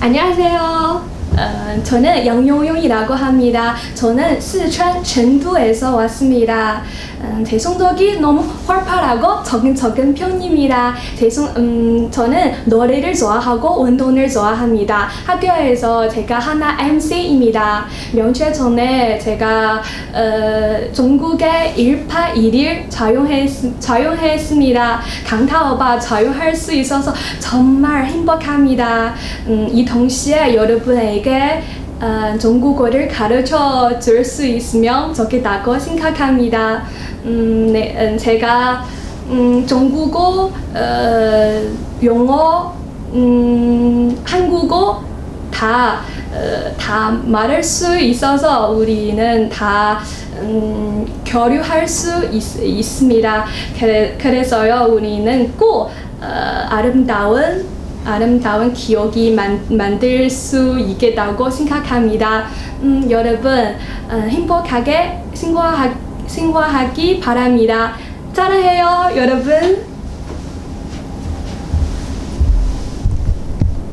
안녕하세요. 어, 저는 양용용이라고 합니다. 저는 시천 전두에서 왔습니다. 음, 제 성격이 너무 활발하고 적응적은 편입니다. 제 성, 음, 저는 노래를 좋아하고 운동을 좋아합니다. 학교에서 제가 하나 MC입니다. 명절 전에 제가 어, 전국에 1파 1일 자용했, 자용했습니다. 강타오바 자용할 수 있어서 정말 행복합니다. 음, 이 동시에 여러분에게 어, 중국어를 가르쳐 줄 수 있으면 좋겠다고 생각합니다. 음, 네, 음, 제가 음, 중국어, 어, 영어, 음, 한국어 다, 어, 다 말할 수 있어서 우리는 다 음, 교류할 수 있, 있습니다. 그래, 그래서요, 우리는 꼭 어, 아름다운 아름다운 기억이 만, 만들 수 있겠다고 생각합니다. 음, 여러분 어, 행복하게 생활하, 생활하기 바랍니다. 사랑해요, 여러분.